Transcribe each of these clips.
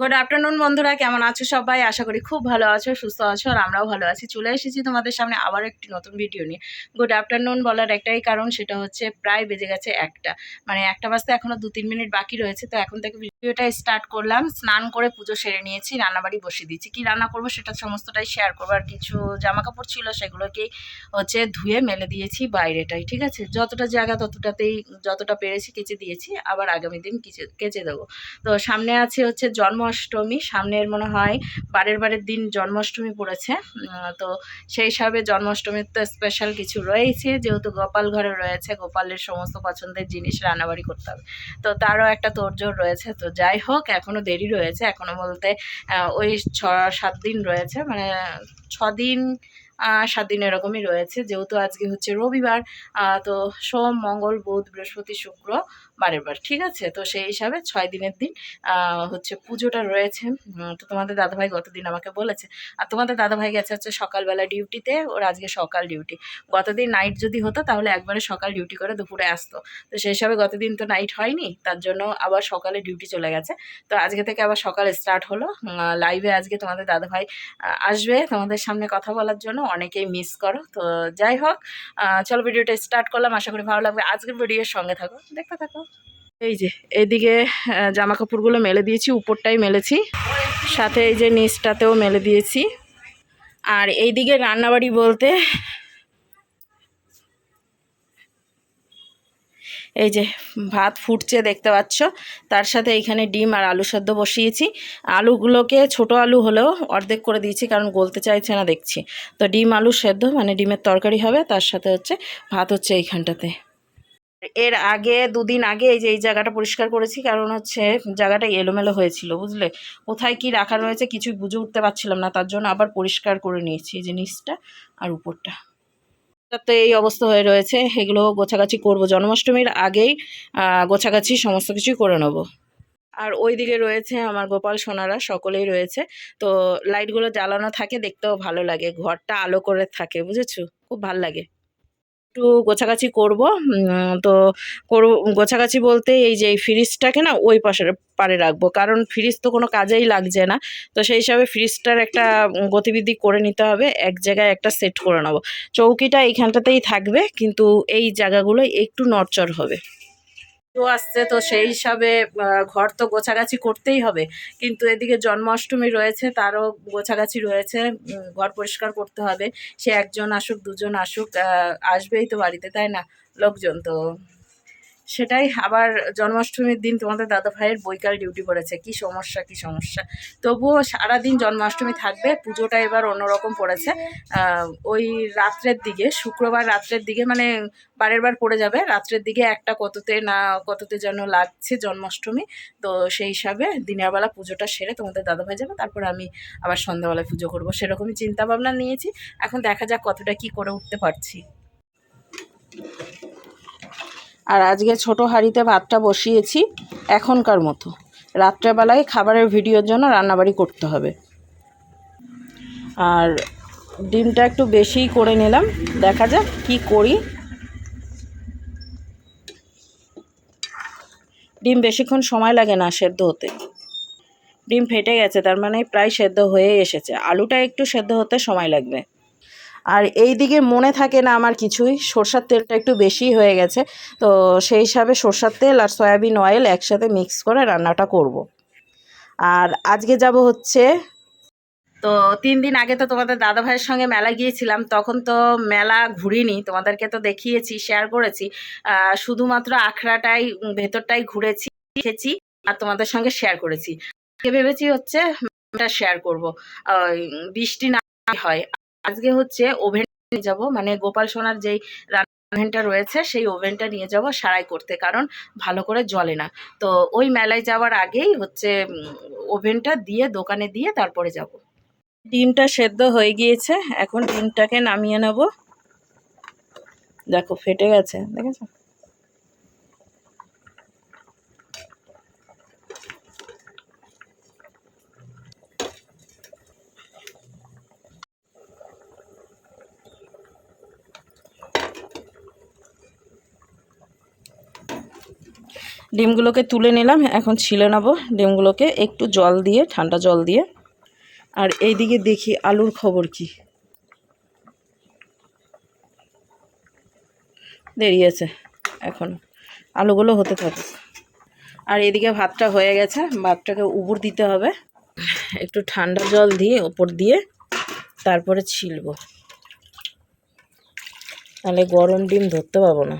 Good afternoon বন্ধুরা। কেমন আছো সবাই? আশা করি খুব ভালো আছো, সুস্থ আছো, আর আমরাও ভালো আছি। চলে এসেছি তোমাদের সামনে আবার একটি নতুন ভিডিও নিয়ে। গুড আফটারনুন বলার একটাই কারণ, সেটা হচ্ছে প্রায় বেজে গেছে একটা। মানে একটা বাজতে এখনও দু তিন মিনিট বাকি রয়েছে, তো এখন থেকে ভিডিওটা স্টার্ট করলাম। স্নান করে পুজো সেরে নিয়েছি, রান্নাবাড়ি বসিয়ে দিয়েছি। কি রান্না করব সেটা সমস্তটাই শেয়ার করব। আর কিছু জামা কাপড় ছিল, সেগুলোকেই হচ্ছে ধুয়ে মেলে দিয়েছি বাইরেটাই, ঠিক আছে? যতটা জায়গা ততটাতেই যতটা পেরেছি কেচে দিয়েছি। আবার আগামী দিন কেচে কেচে দেবো। তো সামনে আছে হচ্ছে জন্মাষ্টমী, সামনের মনে হয় বারের বারের দিন জন্মাষ্টমী পড়েছে। তো সেই হিসাবে জন্মাষ্টমীর তো স্পেশাল কিছু রয়েছে যেহেতু গোপাল ঘরে রয়েছে, গোপালের সমস্ত পছন্দের জিনিস রান্নাবাড়ি করতে হবে। তো তারও একটা তোড়জোড় রয়েছে। তো যাই হোক এখনও দেরি রয়েছে। এখনও বলতে ওই ছ, সাত দিন রয়েছে। মানে ছ দিন সাত দিন এরকমই রয়েছে। যেহেতু আজকে হচ্ছে রবিবার তো সোম, মঙ্গল, বুধ, বৃহস্পতি, শুক্র বারের বার, ঠিক আছে? তো সেই হিসাবে ছয় দিনের দিন হচ্ছে পুজোটা রয়েছে। তো তোমাদের দাদাভাই গতদিন আমাকে বলেছে, আর তোমাদের দাদাভাই গেছে হচ্ছে সকালবেলা ডিউটিতে, ওর আজকে সকাল ডিউটি। গতদিন নাইট যদি হতো, তাহলে একবারে সকাল ডিউটি করে দুপুরে আসতো। তো সেই হিসাবে গতদিন তো নাইট হয়নি, তার জন্য আবার সকালে ডিউটি চলে গেছে। তো আজকে থেকে আবার সকাল স্টার্ট হলো। লাইভে আজকে তোমাদের দাদাভাই আসবে তোমাদের সামনে কথা বলার জন্য, অনেকেই মিস করো। তো যাই হোক চলো ভিডিওটা স্টার্ট করলাম, আশা করি ভালো লাগবে। আজকের ভিডিওর সঙ্গে থাকো, দেখতে থাকো। এই যে, এদিকে জামা কাপড়গুলো মেলে দিয়েছি, উপরটাই মেলেছি। সাথে এই যে নিচটাতেও মেলে দিয়েছি। আর এইদিকে রান্নাবাড়ি বলতে, এই যে ভাত ফুটছে দেখতে পাচ্ছ। তার সাথে এইখানে ডিম আর আলু সেদ্ধ বসিয়েছি। আলুগুলোকে ছোট আলু হলেও অর্ধেক করে দিয়েছি, কারণ গলতে চাইছে না দেখছি। তো ডিম, আলু সেদ্ধ মানে ডিমের তরকারি হবে, তার সাথে হচ্ছে ভাত হচ্ছে এইখানটাতে। এর আগে, দুদিন আগে এই যে, এই জায়গাটা পরিষ্কার করেছি, কারণ হচ্ছে জায়গাটা এলোমেলো হয়েছিল, বুঝলে? কোথায় কি রাখা রয়েছে কিছুই বুঝে উঠতে পারছিলাম না, তার জন্য আবার পরিষ্কার করে নিয়েছি এই যে নিচটা আর উপরটা। তো এই অবস্থা হয়ে রয়েছে, এগুলো গোছাগাছি করব। জন্মাষ্টমীর আগেই গোছাগাছি সমস্ত কিছুই করে নেব। আর ওই দিকে রয়েছে আমার গোপাল সোনারা, সকলেই রয়েছে। তো লাইটগুলো জ্বালানো থাকে, দেখতেও ভালো লাগে। ঘরটা আলো করে থাকে, বুঝেছ? খুব ভালো লাগে। একটু গোছাগাছি করব। তো করব, গোছাগাছি বলতে এই যে ফ্রিজটাকে না ওই পাশে পারে রাখব। কারণ ফ্রিজ তো কোনো কাজেই লাগছে না। তো সেই হিসাবে ফ্রিজটার একটা গতিবিধি করে নিতে হবে। এক জায়গায় একটা সেট করে নেব। চৌকিটা এইখানটাতেই থাকবে। কিন্তু এই জায়গাগুলো একটু নড়চড় হবে। তো আসছে, তো সেই হিসাবে ঘর তো গোছাগাছি করতেই হবে। কিন্তু এদিকে জন্মাষ্টমী রয়েছে, তারও গোছাগাছি রয়েছে ঘর পরিষ্কার করতে হবে। সে একজন আসুক, দুজন আসুক আসবেই তো বাড়িতে, তাই না? লোকজন তো। সেটাই আবার জন্মাষ্টমীর দিন তোমাদের দাদা ভাইয়ের বৈকাল ডিউটি পড়েছে। কি সমস্যা কি সমস্যা? তবুও সারাদিন জন্মাষ্টমী থাকবে, পুজোটা এবার অন্যরকম পড়েছে। ওই রাত্রের দিকে, শুক্রবার রাত্রের দিকে মানে বারের বার পড়ে যাবে। রাত্রের দিকে একটা কততে না কততে যেন লাগছে জন্মাষ্টমী, তো সেই হিসাবে দিনের বেলা পুজোটা সেরে তোমাদের দাদা ভাই যাবে, তারপর আমি আবার সন্ধ্যাবেলায় পুজো করব। সেরকমই চিন্তা ভাবনা নিয়েছি। এখন দেখা যাক কতটা কি করে উঠতে পারছি। আর আজকে ছোট হাঁড়িতে ভাতটা বসিয়েছি এখনকার মতো। রাত্রেবেলায় খাবারের ভিডিওর জন্য রান্নাবাড়ি করতে হবে। আর ডিমটা একটু বেশিই করে নিলাম। দেখা যাক কি করি। ডিম বেশিক্ষণ সময় লাগে না সেদ্ধ হতে। ডিম ফেটে গেছে, তার মানে প্রায় সেদ্ধ হয়ে এসেছে। আলুটা একটু সেদ্ধ হতে সময় লাগবে। আর এই দিকে মনে থাকে না আমার কিছুই। সর্ষার তেলটা একটু বেশি হয়ে গেছে। তো সেই হিসাবে সর্ষার তেল আর সয়াবিন অয়েল একসাথে মিক্স করে রান্নাটা করব। আর আজকে যাব হচ্ছে তো তিন দিন আগে তো তোমাদের দাদা ভাইয়ের সঙ্গে মেলা গিয়েছিলাম। তখন তো মেলা ঘুরিনি। তোমাদেরকে তো দেখিয়েছি শেয়ার করেছি। শুধুমাত্র আখড়াটাই, ভেতরটাই ঘুরেছি, দেখেছি আর তোমাদের সঙ্গে শেয়ার করেছি। ভেবেছি হচ্ছে শেয়ার করব। বৃষ্টি না হয়। আজকে হচ্ছে ওভেন নিয়ে যাব। মানে গোপাল সোনার যেই ওভেনটা রয়েছে, সেই ওভেনটা নিয়ে যাব সারাই করতে, কারণ ভালো করে জ্বলে না। তো ওই মেলায় যাওয়ার আগেই হচ্ছে ওভেনটা দিয়ে দোকানে দিয়ে তারপরে যাব। ডিমটা সেদ্ধ হয়ে গিয়েছে, এখন ডিমটাকে নামিয়ে নেব। দেখো, ফেটে গেছে, দেখেছ? ডিমগুলোকে তুলে নিলাম, এখন ছিলে নেব ডিমগুলোকে একটু জল দিয়ে, ঠান্ডা জল দিয়ে। আর এইদিকে দেখি আলুর খবর কি। দেরি আছে, এখন আলুগুলো হতে থাকে। আর এদিকে ভাতটা হয়ে গেছে, ভাতটাকে উপর দিতে হবে। একটু ঠান্ডা জল দিয়ে, ওপর দিয়ে তারপরে ছিলব। তাহলে গরম ডিম ধরতে পাবো না।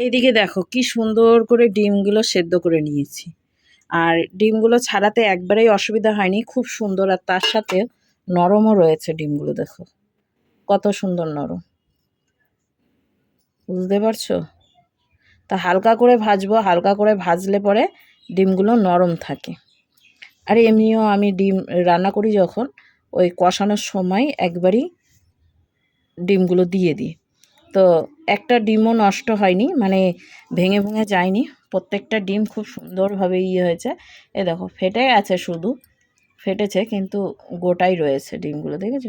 এইদিকে দেখো, কি সুন্দর করে ডিমগুলো সেদ্ধ করে নিয়েছি। আর ডিমগুলো ছাড়াতে একবারেই অসুবিধা হয়নি, খুব সুন্দর আর তার সাথে নরমও রয়েছে ডিমগুলো, দেখো। কত সুন্দর নরম। বুঝতে পারছ? তা হালকা করে ভাজবো, হালকা করে ভাজলে পরে ডিমগুলো নরম থাকে। আর এমনিও আমি ডিম রান্না করি যখন, ওই কষানোর সময় একবারই ডিমগুলো দিয়ে দিই। তো একটা ডিমও নষ্ট হয়নি মানে ভেঙে ভেঙে যায়নি। প্রত্যেকটা ডিম খুব সুন্দরভাবে ইয়ে হয়েছে। এ দেখো, ফেটে গেছে শুধু, ফেটেছে কিন্তু গোটাই রয়েছে ডিমগুলো, দেখেছ?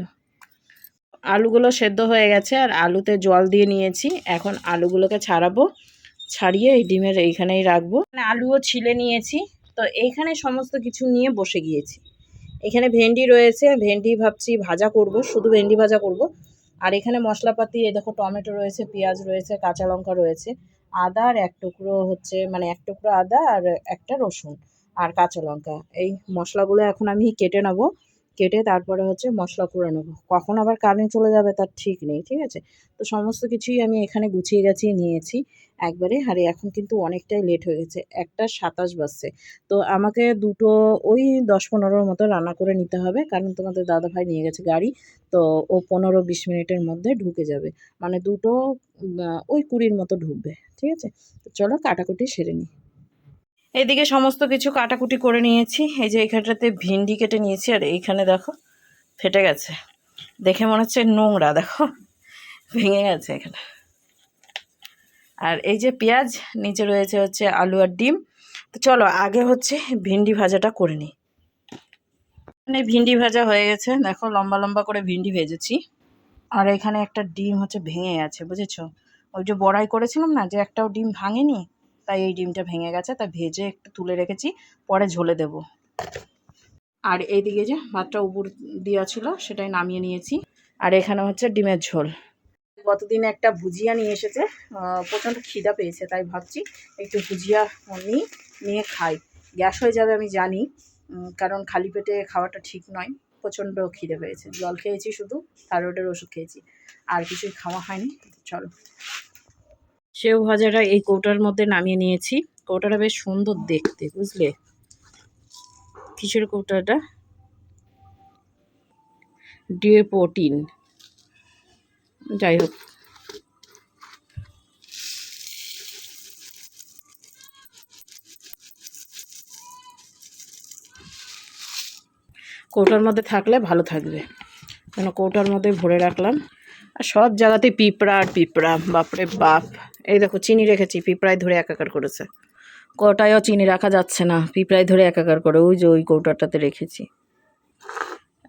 আলুগুলো সেদ্ধ হয়ে গেছে, আর আলুতে জল দিয়ে নিয়েছি। এখন আলুগুলোকে ছাড়াবো, ছাড়িয়ে এই ডিমের এইখানেই রাখব। মানে আলুও ছিলে নিয়েছি, তো এইখানে সমস্ত কিছু নিয়ে বসে গিয়েছি। এখানে ভেন্ডি রয়েছে, ভেন্ডি ভাবছি ভাজা করব, শুধু ভেন্ডি ভাজা করব। আর এখানে মশলাপাতি, এই দেখো টমেটো রয়েছে, পেঁয়াজ রয়েছে, কাঁচা লঙ্কা রয়েছে। আদা আর এক টুকরো হচ্ছে মানে এক টুকরো আদা আর একটা রসুন আর কাঁচা লঙ্কা। এই মশলাগুলো এখন আমি কেটে নেব। কেটে তারপরে হচ্ছে মশলা করে কখন আবার কারেন্ট চলে যাবে তার ঠিক নেই, ঠিক আছে? তো সমস্ত কিছুই আমি এখানে গুছিয়ে গাছিয়ে নিয়েছি। একবারে, আর এখন কিন্তু অনেকটাই লেট হয়ে গেছে, একটা সাতাশ বাজছে। তো আমাকে দুটো, ওই দশ পনেরোর মতো রান্না করে নিতে হবে, কারণ তোমাদের দাদাভাই নিয়ে গেছে গাড়ি, তো ও পনেরো বিশ মিনিটের মধ্যে ঢুকে যাবে। মানে দুটো ওই কুড়ির মতো ঢুকবে, ঠিক আছে? তো চলো কাটাকুটি সেরে নিই। এদিকে সমস্ত কিছু কাটাকুটি করে নিয়েছি। এই যে এইখানটাতে ভিন্ডি কেটে নিয়েছি, আর এইখানে দেখো ফেটে গেছে। দেখে মনে হচ্ছে নোংরা, দেখো। ভেঙে গেছে এখানে। আর এই যে পেঁয়াজ, নিচে রয়েছে হচ্ছে আলু আর ডিম। তো চলো, আগে হচ্ছে ভিন্ডি ভাজাটা করে নিই। মানে ভিন্ডি ভাজা হয়ে গেছে। দেখো, লম্বা লম্বা করে ভিন্ডি ভেজেছি। আর এখানে একটা ডিম হচ্ছে ভেঙে গেছে, বুঝেছ? ওই যে বড়াই করেছিলাম না, যে একটাও ডিম ভাঙেনি? তাই এই ডিমটা ভেঙে গেছে, তা ভেজে একটু তুলে রেখেছি, পরে ঝোলে দেব। আর এইদিকে যে ভাতটা উপর দেওয়া ছিল, সেটাই নামিয়ে নিয়েছি। আর এখানে হচ্ছে ডিমের ঝোল। গতদিন একটা ভুজিয়া নিয়ে এসেছে প্রচণ্ড খিদা পেয়েছে, তাই ভাবছি একটু ভুজিয়া নিই নিয়ে খাই। গ্যাস হয়ে যাবে আমি জানি কারণ খালি পেটে খাওয়াটা ঠিক নয়। প্রচণ্ড খিদে পেয়েছে। জল খেয়েছি শুধু, থাইরয়েডের ওষুধ খেয়েছি। আর কিছুই খাওয়া হয়নি, চলো। সেও ভাজাটা এই কৌটার মধ্যে নামিয়ে নিয়েছি। কৌটাটা বেশ সুন্দর দেখতে, বুঝলে? কিসের কৌটাটা? DA protein. যাই হোক কৌটার মধ্যে থাকলে ভালো থাকবে। কেন কৌটার মধ্যে ভরে রাখলাম। আর সব জায়গাতে পিঁপড়া আর পিঁপড়া। বাপরে বাপ। দেখো চিনি রেখেছি পিঁপড়ায় ধরে একাকার করেছে। কটায়ও চিনি রাখা যাচ্ছে না পিঁপড়ায় ধরে একাকার করে ওই যে ওই কৌটাটাতে রেখেছি।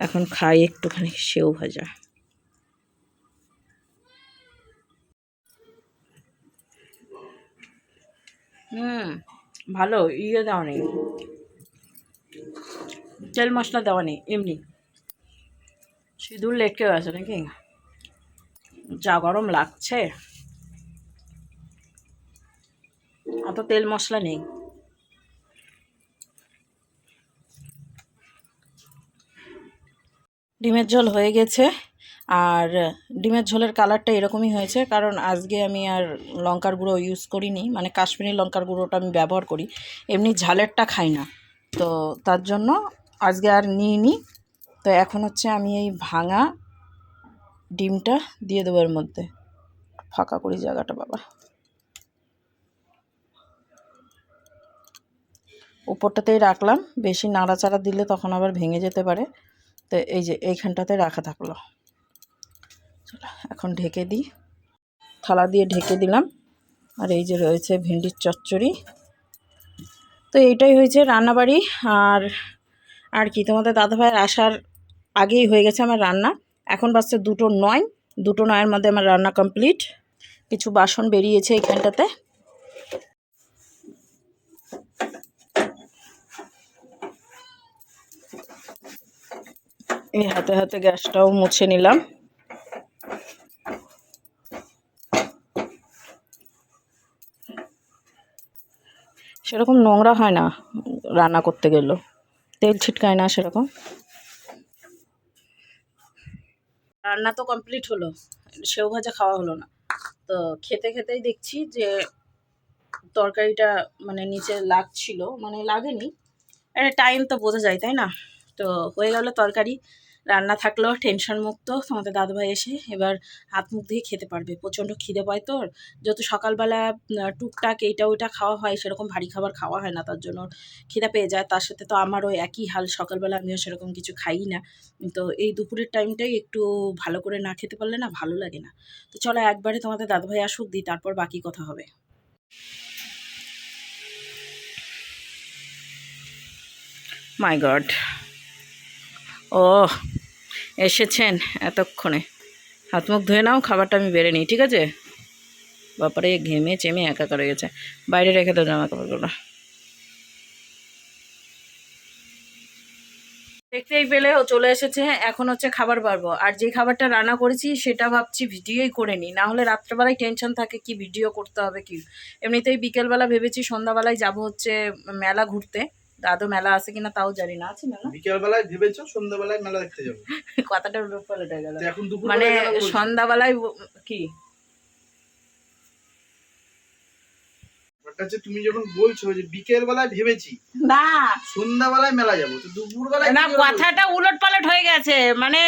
এখন খাই একটুখানি সেও ভাজা। হুম ভালো ইয়ে দেওয়া নেই। তেল মশলা দেওয়া নেই এমনি। সিঁদুর লেটকে আছে নাকি? যা গরম লাগছে। অত তেল মশলা নেই। ডিমের ঝোল হয়ে গেছে, আর ডিমের ঝোলের কালারটা এরকমই হয়েছে, কারণ আজকে আমি আর লঙ্কার গুঁড়ো ইউজ করিনি মানে কাশ্মীরি লঙ্কার গুঁড়োটা আমি ব্যবহার করি, এমনি ঝালেরটা খাই না। তো তার জন্য আজকে আর নিইনি, তো এখন হচ্ছে আমি এই ভাঙা ডিমটা দিয়ে দেবো এর মধ্যে। ফাঁকা করি জায়গাটা, বাবা। উপরটাতেই রাখলাম। বেশি নাড়াচাড়া দিলে তখন আবার ভেঙে যেতে পারে। তো এই যে এইখানটাতে রাখা থাকল। চলো, এখন ঢেকে দিই। থালা দিয়ে ঢেকে দিলাম। আর এই যে রয়েছে ভেন্ডির চচ্চড়ি। তো এইটাই হয়েছে রান্নাবাড়ি। আর আর কি, তোমাদের দাদাভাইয়ের আসার আগেই হয়ে গেছে আমার রান্না। এখন বাজছে দুটো নয়। দুটো নয়ের মধ্যে আমার রান্না কমপ্লিট। কিছু বাসন বেরিয়েছে এখানটাতে এই হাতে হাতে গ্যাসটাও মুছে নিলাম। সেরকম নোংরা হয় না রান্না করতে গেলেও। তেল ছিটকায় না সেরকম। রান্না তো কমপ্লিট হলো, সেও ভাজা খাওয়া হলো না। তো খেতে খেতেই দেখছি যে তরকারিটা মানে নিচে লাগছিল মানে লাগেনি। একটা টাইম তো বোঝা যায়, তাই না? তো হয়ে গেল তরকারি। রান্না থাকলেও টেনশন মুক্ত, তোমাদের দাদুভাই এসে এবার হাত মুখ দিয়ে খেতে পারবে। প্রচণ্ড খিদে পায় তোর। যেহেতু সকালবেলা টুকটাক এইটা ওইটা খাওয়া হয়, সেরকম ভারী খাবার খাওয়া হয় না তার জন্য খিদে পেয়ে যায়। তার সাথে তো আমারও একই হাল, সকালবেলা আমিও সেরকম কিছু খাই না। তো এই দুপুরের টাইমটাই একটু ভালো করে না খেতে পারলে না ভালো লাগে না। তো চলো একবারে তোমাদের দাদুভাই আসুক, দিই তারপর বাকি কথা হবে। মাই গড ও এসেছেন এতক্ষণে। হাত মুখ ধুয়ে নাও, খাবারটা আমি বেড়ে নিই, ঠিক আছে? বাপারে, ঘেমে চেমে একাকার হয়ে গেছে। বাইরে রেখে দাও জামা কাপড়গুলো। দেখতেই পেলে ও চলে এসেছে এখন হচ্ছে খাবার পারব। আর যে খাবারটা রান্না করেছি, সেটা ভাবছি ভিডিওই করে নিই। না হলে রাত্রেবেলায় টেনশন থাকে কি ভিডিও করতে হবে কি। এমনিতেই বিকেলবেলা ভেবেছি সন্ধ্যাবেলায় যাব হচ্ছে মেলা ঘুরতে। দাদু মেলা আছে কিনা তাও জানি না আছে না না? বিকেলবেলায় ভেবেছো সন্ধ্যাবেলায় মেলা দেখতে যাব? কথাটা পাল্টে পালট গেল। এখন দুপুর মানে সন্ধ্যাবেলায় বেলায় কি? ব্যাপারটা হচ্ছে তুমি যখন বলছো যে বিকেল বেলায় ভেবেছি না। সন্ধ্যাবেলায় মেলা যাব তো দুপুর বেলায় না কথাটা উলট পালট হয়ে গেছে। মানে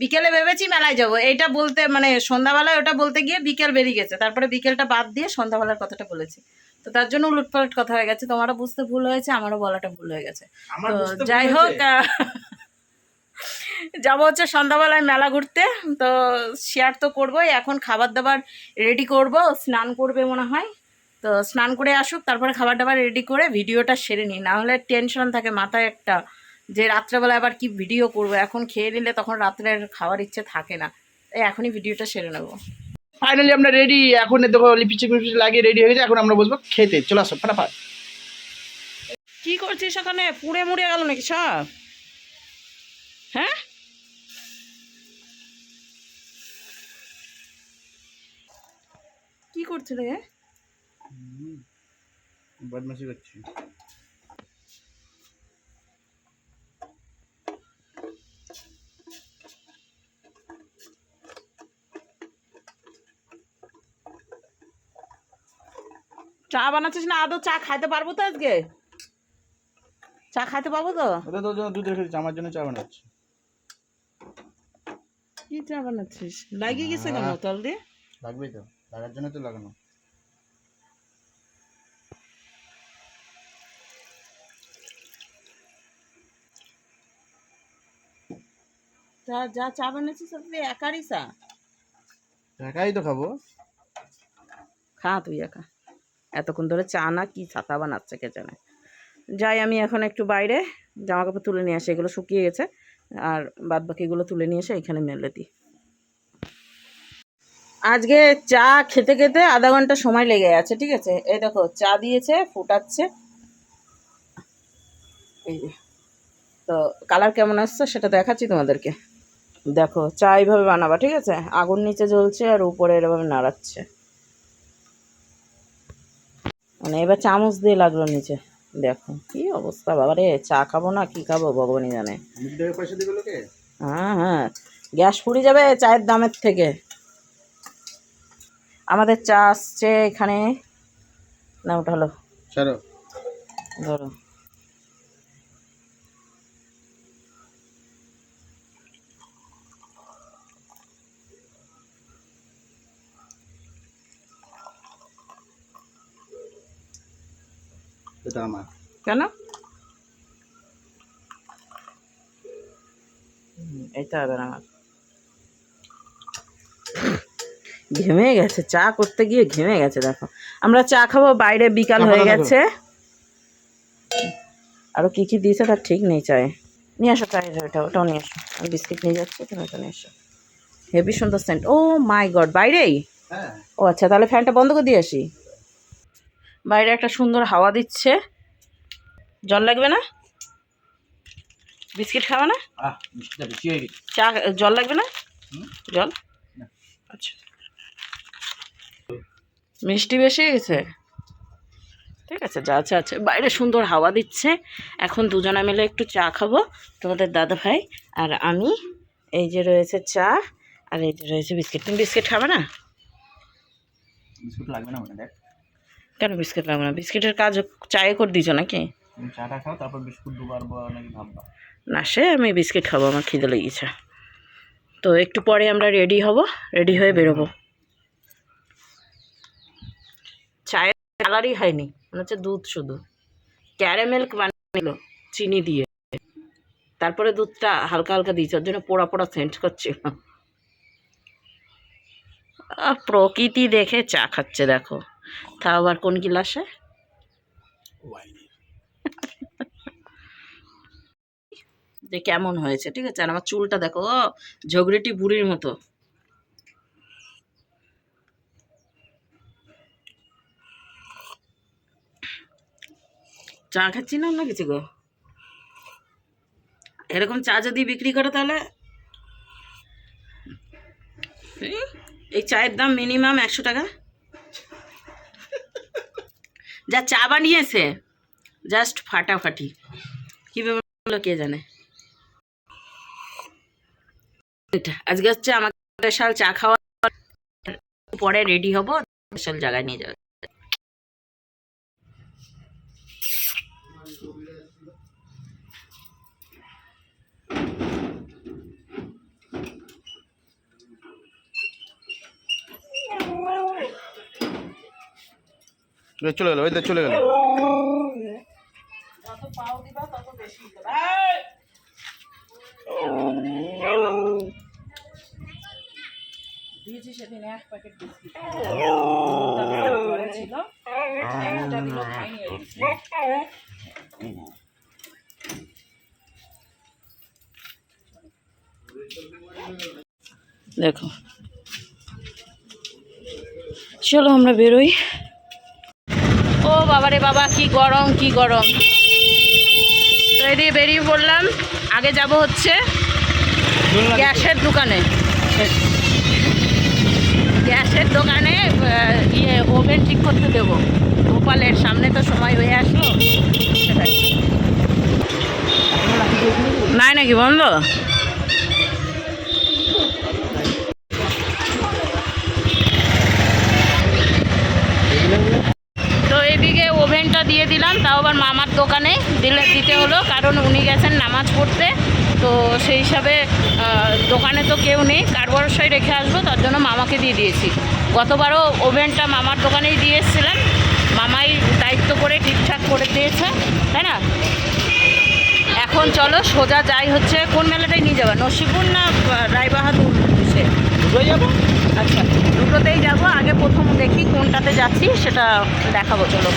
বিকেলে ভেবেছি মেলায় যাব। এইটা বলতে মানে সন্ধ্যাবেলায় ওটা বলতে গিয়ে বিকেল বেরিয়ে গেছে। তারপরে বিকেলটা বাদ দিয়ে সন্ধ্যাবেলার কথাটা বলেছি। তো তার জন্য উলট পালট কথা হয়ে গেছে। তোমারও বুঝতে ভুল হয়েছে আমারও বলাটা ভুল হয়ে গেছে। তো যাই হোক যাব হচ্ছে সন্ধ্যাবেলায় মেলা ঘুরতে। তো শেয়ার তো করবোই এখন খাবার দাবার রেডি করব স্নান করবে মনে হয়। তো স্নান করে আসুক তারপরে খাবার দাবার রেডি করে ভিডিওটা সেরে নিই। না হলে টেনশন থাকে মাথায় একটা যে রাত্রেবেলা আবার কি ভিডিও করব এখন খেয়ে নিলে তখন রাত্রের খাওয়ার ইচ্ছে থাকে না। তাই এখনই ভিডিওটা সেরে নেব। ফাইনালি আমরা রেডি এখন দেখো লিপস্টিক মিপস্টিক লাগিয়ে রেডি হয়ে গেছে এখন আমরা বসবো খেতে। চলে আসো ফাটাফাট। কি করছিস ওখানে? পুড়ে মুড়ে গেল নাকি সব? হ্যাঁ? কি করছে রে? বদমাসি করছি চা বানাচ্ছিস না? আদৌ চা খাইতে পারব তো আজকে? চা খাইতে পারব তো? ওটা তোর জন্য দুধ রেখেছি আমার জন্য চা বানাচ্ছি। কি চা বানাচ্ছিস? লাগিয়ে গেছে কেন তল দিয়ে? লাগবেই তো লাগার জন্য তো লাগানো। যা যা চা বানাচ্ছিস তাতে একারই চা? একাই তো খাব। খা তুই একা। এতক্ষণ ধরে চা না কি ছাতা বানাচ্ছে কে জানে। যাই আমি এখন একটু বাইরে জামা কাপড় তুলে নিয়ে আসি এগুলো শুকিয়ে গেছে। আর বাদ বাকিগুলো তুলে নিয়ে এসে এখানে মেলে দিই। আজকে চা খেতে খেতে আধা ঘণ্টা সময় লেগে আছে ঠিক আছে? এই দেখো চা দিয়েছে ফুটাচ্ছে। এই যে। তো কালার কেমন আসছে সেটা দেখাচ্ছি তোমাদেরকে। দেখো চা এইভাবে বানাবা ঠিক আছে? আগুন নিচে জ্বলছে আর উপরে এরভাবে নাড়াচ্ছে। মানে এবার চামচ দিয়ে লাগল নিচে। দেখো কি অবস্থা বাবা রে চা খাব না কি খাব ভগবানই জানে। হ্যাঁ হ্যাঁ। গ্যাস ফুরিয়ে যাবে চায়ের দামের থেকে। আমাদের চা আসছে এখানে। না ওটা হলো। ধরো। এটা আমার। কেন? এইটা হবে আমার। ঘেমে গেছে চা করতে গিয়ে ঘেমে গেছে দেখো। আমরা চা খাব বাইরে বিকাল হয়ে গেছে। আরও কি কি দিয়েছে তার ঠিক নেই চায়ে। নিয়ে আসো চায়ের ওটা ওটাও নিয়ে আসো। আমি বিস্কিট নিয়ে যাচ্ছি তুমি ওটা নিয়ে এসো। হেভি সুন্দর সেন্ট ও মাই গড বাইরেই? হ্যাঁ। ও আচ্ছা তাহলে ফ্যানটা বন্ধ করে দিয়ে আসি। বাইরে একটা সুন্দর হাওয়া দিচ্ছে। জল লাগবে না? বিস্কিট খাবে না? চা জল লাগবে না? জল? আচ্ছা। মিষ্টি বেশি গেছে? ঠিক আছে যা আছে আছে। বাইরে সুন্দর হাওয়া দিচ্ছে। এখন দুজনে মিলে একটু চা খাব তোমাদের দাদা ভাই আর আমি। এই যে রয়েছে চা আর এই যে রয়েছে বিস্কিট। তুমি বিস্কিট খাবে না? বিস্কুট লাগবে না মনে দেখ। কেন বিস্কিট লাগবে না? বিস্কিটের কাজ চায়ে করে দিছো নাকি? চাটা খাও তারপর বিস্কুট দুবার নাকি ভাববা না সে আমি বিস্কিট খাব আমার খিদে লেগেছে। তো একটু পরে আমরা রেডি হব রেডি হয়ে বেরোবো। চায়ের কালারই হয়নি মনে হচ্ছে দুধ শুধু। ক্যারামেল বানিয়ে চিনি দিয়ে। তারপরে দুধটা হালকা হালকা দিয়েছে ওর জন্য পোড়া পোড়া সেন্ট করছিল। আহ, প্রকৃতি দেখে চা খাচ্ছে দেখো। তা আবার কোন গিলাসে? যে কেমন হয়েছে ঠিক আছে? আর আমার চুলটা দেখো ঝগড়েটি বুড়ির মতো। চা খাচ্ছি না অন্য কিছু গো? এরকম চা যদি বিক্রি করে তাহলে? এই চায়ের দাম মিনিমাম একশো টাকা। যা চা বানিয়েছে জাস্ট ফাটাফাটি। কীভাবে হলো কে জানে? আজকে হচ্ছে আমাকে শাল চা খাওয়া পরে রেডি হব স্পেশাল জায়গায় নিয়ে যাবে ওই চলে গেল ওই চলে গেল। দেখো। চলো আমরা বেরোই। ও বাবারে বাবা, কি গরম কি গরম। তো বেরিয়ে পড়লাম। আগে যাব হচ্ছে গ্যাসের দোকানে। গ্যাসের দোকানে ইয়ে ওভেন ঠিক করতে দেবো। গোপালের সামনে তো সময় হয়ে আসলো। নাই নাকি বন্ধ তো এদিকে ওভেনটা দিয়ে দিলাম তাও আবার মামার দোকানে দিলে দিতে হলো কারণ উনি গেছেন নামাজ পড়তে। তো সেই হিসাবে দোকানে তো কেউ নেই কার ভরসায় রেখে আসব তার জন্য মামাকে দিয়ে দিয়েছি। গতবারও ওভেনটা মামার দোকানেই দিয়ে এসেছিলাম মামাই দায়িত্ব করে ঠিকঠাক করে দিয়েছে তাই না? এখন চলো সোজা যাই হচ্ছে কোন মেলাটাই নিয়ে যাবা নসিপুর না রায়বাহাদুর সে? দুটোই যাব। আচ্ছা দুটোতেই যাব আগে প্রথম দেখি কোনটাতে যাচ্ছি সেটা দেখাবো চলো।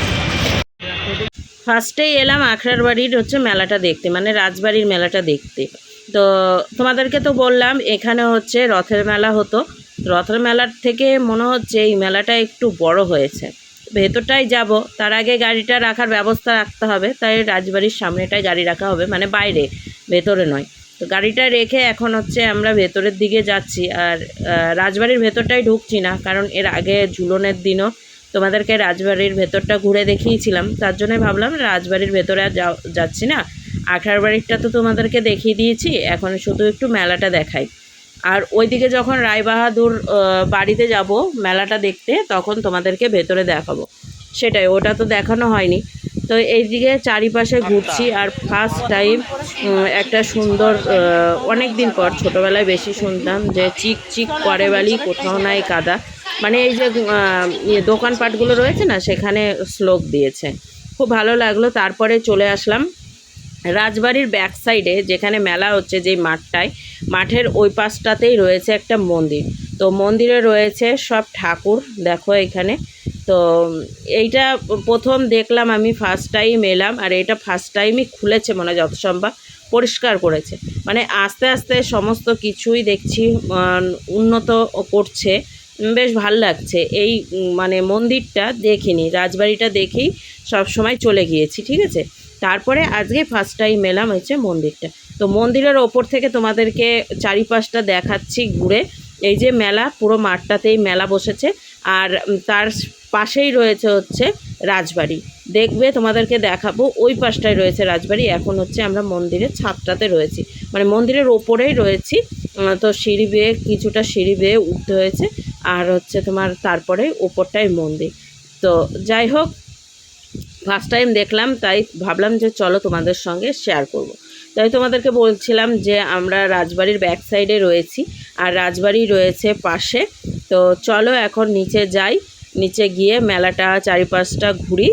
ফার্স্টেই এলাম আখড়ার বাড়ির হচ্ছে মেলাটা দেখতে মানে রাজবাড়ির মেলাটা দেখতে। তো তোমাদেরকে তো বললাম, এখানে হচ্ছে রথের মেলা হতো। রথের মেলার থেকে মনে হচ্ছে এই মেলাটা একটু বড় হয়েছে। ভেতরটাই যাব, তার আগে গাড়িটা রাখার ব্যবস্থা রাখতে হবে, তাই রাজবাড়ির সামনেটায় গাড়ি রাখা হবে মানে বাইরে, ভেতরে নয়। তো গাড়িটা রেখে এখন হচ্ছে আমরা ভেতরের দিকে যাচ্ছি, আর রাজবাড়ির ভেতরটাই ঢুকছি না, কারণ এর আগে ঝুলনের দিনও তোমাদেরকে রাজবাড়ির ভেতরটা ঘুরে দেখিয়েছিলাম। তার জন্য ভাবলাম রাজবাড়ির ভেতরে আর যাচ্ছি না। আঠার বাড়িটা তো তোমাদেরকে দেখিয়ে দিয়েছি। এখন শুধু একটু মেলাটা দেখাই। আর ওইদিকে যখন রায়বাহাদুর বাড়িতে যাব মেলাটা দেখতে তখন তোমাদেরকে ভেতরে দেখাবো। সেটাই ওটা তো দেখানো হয়নি। তো এইদিকে চারিপাশে ঘুরছি আর ফার্স্ট টাইম একটা সুন্দর অনেক দিন পর ছোটোবেলায় বেশি শুনতাম যে চিক চিক করে বালি কোথাও নাই কাদা। মানে এই যে ইয়ে দোকানপাটগুলো রয়েছে না, সেখানে শ্লোক দিয়েছে। খুব ভালো লাগল, তারপরে চলে আসলাম রাজবাড়ির ব্যাক সাইডে যেখানে মেলা হচ্ছে যেই মাঠটায়। মাঠের ওই পাশটাতেই রয়েছে একটা মন্দির। তো মন্দিরে রয়েছে সব ঠাকুর, দেখো এখানে। তো এইটা প্রথম দেখলাম আমি ফার্স্ট টাইম এলাম, আর এটা ফার্স্ট টাইমই খুলেছে মনে হয়, যত সম্ভব পরিষ্কার করেছে। মানে আস্তে আস্তে সমস্ত কিছুই দেখছি উন্নত করছে। বেশ ভালো লাগছে। এই মানে মন্দিরটা দেখিনি, রাজবাড়িটা দেখেই সব সময় চলে গিয়েছি, ঠিক আছে? তারপরে আজকে ফার্স্ট টাইম এলাম হচ্ছে মন্দিরটা। তো মন্দিরের ওপর থেকে তোমাদেরকে চারিপাশটা দেখাচ্ছি ঘুরে। এই যে মেলা, পুরো মাঠটাতেই মেলা বসেছে। আর তার পাশেই রয়েছে হচ্ছে রাজবাড়ি। দেখবে তোমাদেরকে দেখাবো, ওই পাশটায় রয়েছে রাজবাড়ি। এখন হচ্ছে আমরা মন্দিরের ছাদটাতে রয়েছি। মানে মন্দিরের ওপরেই রয়েছি। তো সিঁড়ি বেয়ে, কিছুটা সিঁড়ি বেয়ে উঠতে হয়েছে। আর হচ্ছে তোমার তারপরে ওপরটাই মন্দির। তো যাই হোক ফার্স্ট টাইম দেখলাম, তাই ভাবলাম যে চলো তোমাদের সঙ্গে শেয়ার করব। তাই তোমাদেরকে বলছিলাম যে আমরা রাজবাড়ির ব্যাক সাইডে রয়েছি, আর রাজবাড়ি রয়েছে পাশে। তো চলো এখন নিচে যাই। নিচে গিয়ে মেলাটা চারিপাশটা ঘুরি।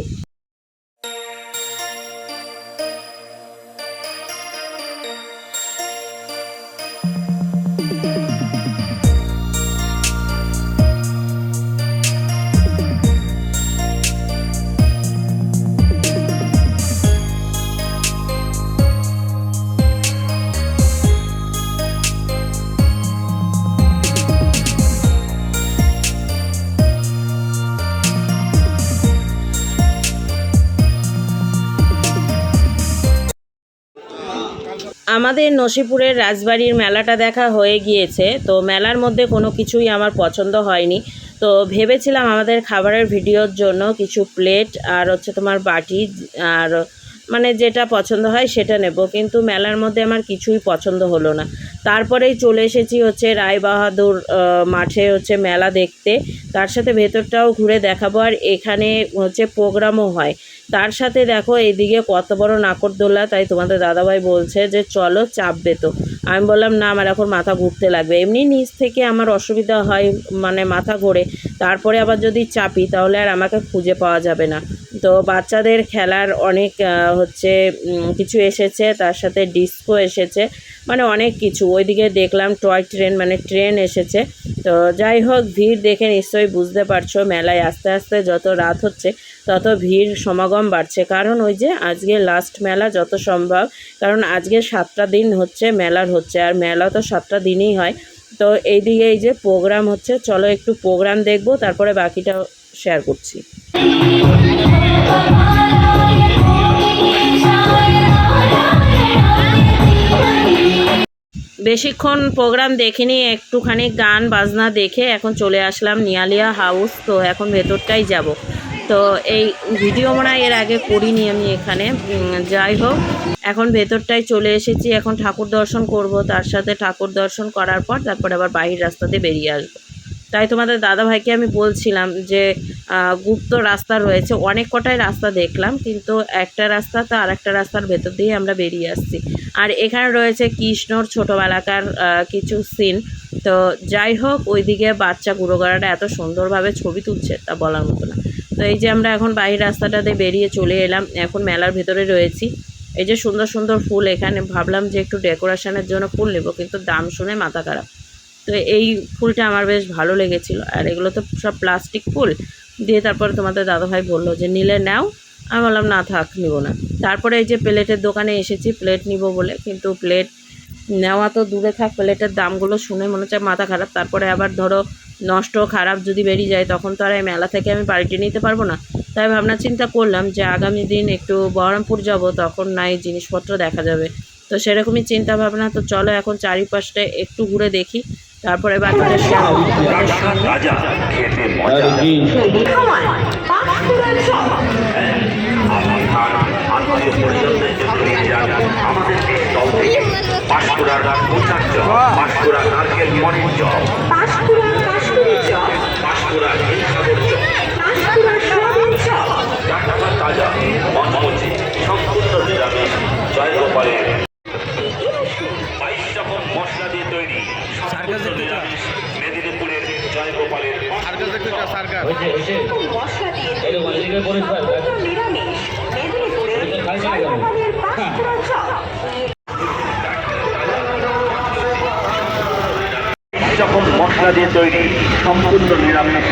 আমাদের নসিপুরের রাজবাড়ির মেলাটা দেখা হয়ে গিয়েছে, তো মেলার মধ্যে কোনো কিছুই আমার পছন্দ হয়নি। তো ভেবেছিলাম আমাদের খাবারের ভিডিওর জন্য কিছু প্লেট আর হচ্ছে তোমার বাটি আর মানে যেটা পছন্দ হয় সেটা নেব। কিন্তু মেলার মধ্যে আমার কিছুই পছন্দ হলো না। তারপরেই চলে এসেছি হচ্ছে রায়বাহাদুর মাঠে হচ্ছে মেলা দেখতে। তার সাথে ভেতরটাও ঘুরে দেখাবো। আর এখানে হচ্ছে প্রোগ্রামও হয়। তার সাথে দেখো এইদিকে কত বড় নাকরদোল্লা তাই তোমাদের দাদাভাই বলছে যে, চলো চাপবে তো। আমি বললাম, না, আমার এখন মাথা ঘুরতে লাগবে। এমনি নিচ থেকে আমার অসুবিধা হয় মানে মাথা ঘোরে। তারপরে আবার যদি চাপি, তাহলে আর আমাকে খুঁজে পাওয়া যাবে না। তো বাচ্চাদের খেলার অনেক হচ্ছে কিছু এসেছে, তার সাথে ডিস্কো এসেছে মানে অনেক কিছু। ওইদিকে দেখলাম টয় ট্রেন মানে ট্রেন এসেছে। তো যাই হোক, ভিড় দেখে নিশ্চয়ই বুঝতে পারছ, মেলায় আস্তে আস্তে যত রাত হচ্ছে, তত ভিড় সমাগম বাড়ছে। কারণ ওই যে আজকে লাস্ট মেলা যত সম্ভব, কারণ আজকে সাতটা দিন হচ্ছে মেলার হচ্ছে, আর মেলা তো সাতটা দিনই হয়। তো এইদিকে এই যে প্রোগ্রাম হচ্ছে, চলো একটু প্রোগ্রাম দেখব, তারপরে বাকিটা শেয়ার করছি। বেশিক্ষণ প্রোগ্রাম দেখিনি, একটুখানি গান বাজনা দেখে এখন চলে আসলাম নিয়ালিয়া হাউস। তো এখন ভেতরটাই যাব। তো এই ভিডিও মনে হয় এর আগে করিনি আমি এখানে। যাই হোক, এখন ভেতরটায় চলে এসেছি। এখন ঠাকুর দর্শন করব, তার সাথে ঠাকুর দর্শন করার পর তারপর আবার বাহির রাস্তাতে বেরিয়ে আসব। তাই তোমাদের দাদা ভাইকে আমি বলছিলাম যে গুপ্ত রাস্তা রয়েছে। অনেক কটাই রাস্তা দেখলাম, কিন্তু একটা রাস্তা তো আর একটা রাস্তার ভেতর দিয়ে আমরা বেরিয়ে আসছি। আর এখানে রয়েছে কৃষ্ণর ছোটোবেলাকার কিছু সিন তো যাই হোক, ওইদিকে বাচ্চা গুঁড়োগাড়াটা এত সুন্দরভাবে ছবি তুলছে তা বলার মতো না। তো এই যে আমরা এখন বাইরের রাস্তাটাতে বেরিয়ে চলে এলাম, এখন মেলার ভেতরে রয়েছি। এই যে সুন্দর সুন্দর ফুল এখানে, ভাবলাম যে একটু ডেকোরেশনের জন্য ফুল নেব, কিন্তু দাম শুনে মাথা খারাপ। তো এই ফুলটা আমার বেশ ভালো লেগেছিল। আর এগুলো তো সব প্লাস্টিক ফুল। দিয়ে তারপরে তোমাদের দাদাভাই বলল যে, নিলে নাও। আমি বললাম, না থাক, নিব না। তারপরে এই যে প্লেটের দোকানে এসেছি, প্লেট নিব বলে। কিন্তু প্লেট নেওয়া তো দূরে থাক, প্লেটের দামগুলো শুনে মনে হচ্ছে মাথা খারাপ। তারপরে আবার ধরো নষ্ট, খারাপ যদি বেরিয়ে যায়, তখন তো আর এই মেলা থেকে আমি বাড়িটি নিতে পারব না। তাই ভাবনা চিন্তা করলাম যে, আগামী দিন একটু বহরমপুর যাব, তখন না এই জিনিসপত্র দেখা যাবে। তো সেরকমই চিন্তা ভাবনা। তো চলো এখন চারিপাশটা একটু ঘুরে দেখি। তারপরে বাকিটা শেয়ার করব তোমাদের সঙ্গে রাজা খেতে মজা আত্মীয় পরিজনদেরকে ছড়িয়ে যান আমাদের এই দল থেকে পাঁশকুড়ার পোশাক পাঁশকুড়া নারকেল পরের chop Panskura Kashmiri chop Panskura Himsagar chop Panskura soybean chop টাটকা তাজা মচমচে সম্পূর্ণ নিরামিষ জয়গোপালের বাইশ রকম মশলা দিয়ে তৈরি সম্পূর্ণ নিরামিষ মেদিনীপুরের জয়গোপালের সার্কাস দেখতে চাও সার্কাস মশলা দিয়ে তৈরি সম্পূর্ণ নিরামিষ মেদিনীপুরের জয়গোপালের পাঁশকুড়া চপ বাইশ রকম মশলা দিয়ে তৈরি সম্পূর্ণ নিরামিষ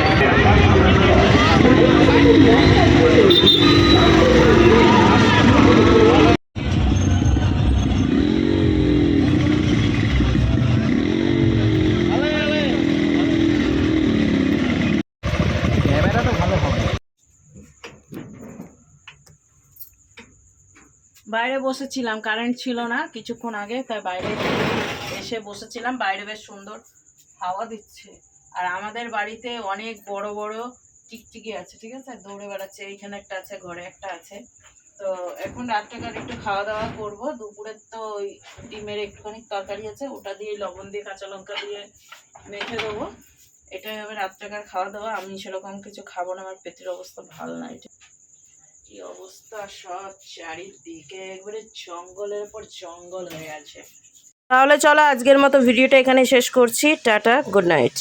ক্যামেরা তো ভালো হবে বাইরে বসেছিলাম কারেন্ট ছিল না কিছুক্ষণ আগে, তাই বাইরে এসে বসেছিলাম। বাইরে বেশ সুন্দর হাওয়া দিচ্ছে। আর আমাদের বাড়িতে অনেক বড় বড় টিকটিকি আছে, ঠিক আছে? দৌড়ে বেড়াচ্ছে, এইখানে একটা আছে, ঘরে একটা আছে। তো এখন রাত্রেকার একটু খাওয়া দাওয়া করব। দুপুরের তো ওই ডিমের একটুখানি তরকারি আছে, ওটা দিয়ে লবণ দিয়ে কাঁচা লঙ্কা দিয়ে মেখে দেবো। এটাই হবে রাত্রেকার খাওয়া দাওয়া। আমি সেরকম কিছু খাব না, আমার পেটের অবস্থা ভালো না, এটা। কি অবস্থা সব চারিদিকে একবারে জঙ্গলের পর জঙ্গল হয়ে আছে। তাহলে চলো আজকের মতো ভিডিওটা এখানে শেষ করছি। Tata, good night.